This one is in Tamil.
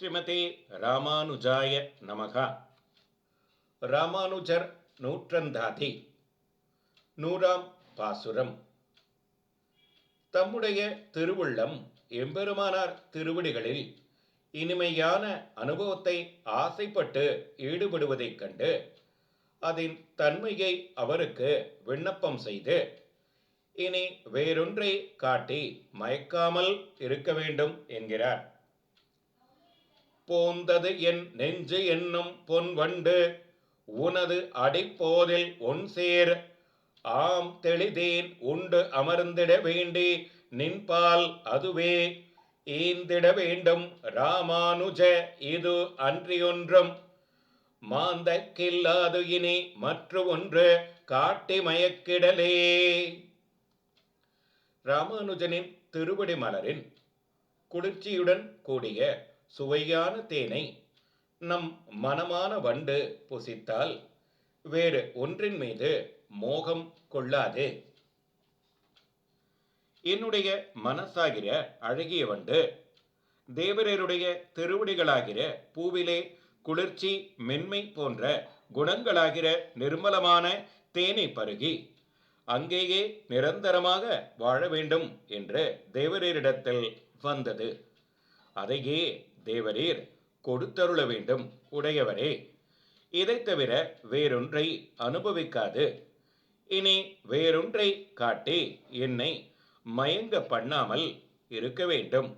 ஸ்ரீமதி ராமானுஜாய நமகா. ராமானுஜர் நூற்றந்தாதி. நூறாம் பாசுரம். தம்முடைய திருவுள்ளம் எம்பெருமானார் திருவடிகளில் இனிமையான அனுபவத்தை ஆசைப்பட்டு ஈடுபடுவதைக் கண்டு அதன் தன்மையை அவருக்கு விண்ணப்பம் செய்து இனி வேறொன்றை காட்டி மயக்காமல் இருக்க வேண்டும் என்கிறார். போந்தது என் நெஞ்சு என்னும் பொன் வண்டு. உனது அடிப்போதில் ஒன் சேர். ஆம் தெளிதேன் உண்டு அமர்ந்திட வேண்டி நின்பால் அதுவே. ஈந்திட வேண்டும் ராமானுஜ இது அன்றியொன்றும். மாந்தக்கில்லாது இனி மற்ற ஒன்று காட்டி மயக்கிடலே. ராமானுஜனின் திருவடி மலரின் குளிர்ச்சியுடன் கூடிய சுவையான தேனை நம் மனமான வண்டு புசித்தால் வேறு ஒன்றின் மீது மோகம் கொள்ளாது. என்னுடைய மனசாகிற அழகிய வண்டு தேவரருடைய திருவடிகளாகிற பூவிலே குளிர்ச்சி மென்மை போன்ற குணங்களாகிற நிர்மலமான தேனை பருகி அங்கேயே நிரந்தரமாக வாழ வேண்டும் என்று தேவரரிடத்தில் வந்தது. அதையே தேவரீர் கொடுத்தருள வேண்டும் உடையவரே. இதைத் தவிர வேறொன்றை அனுபவிக்காது. இனி வேறொன்றை காட்டி என்னை மயங்க பண்ணாமல் இருக்க வேண்டும்.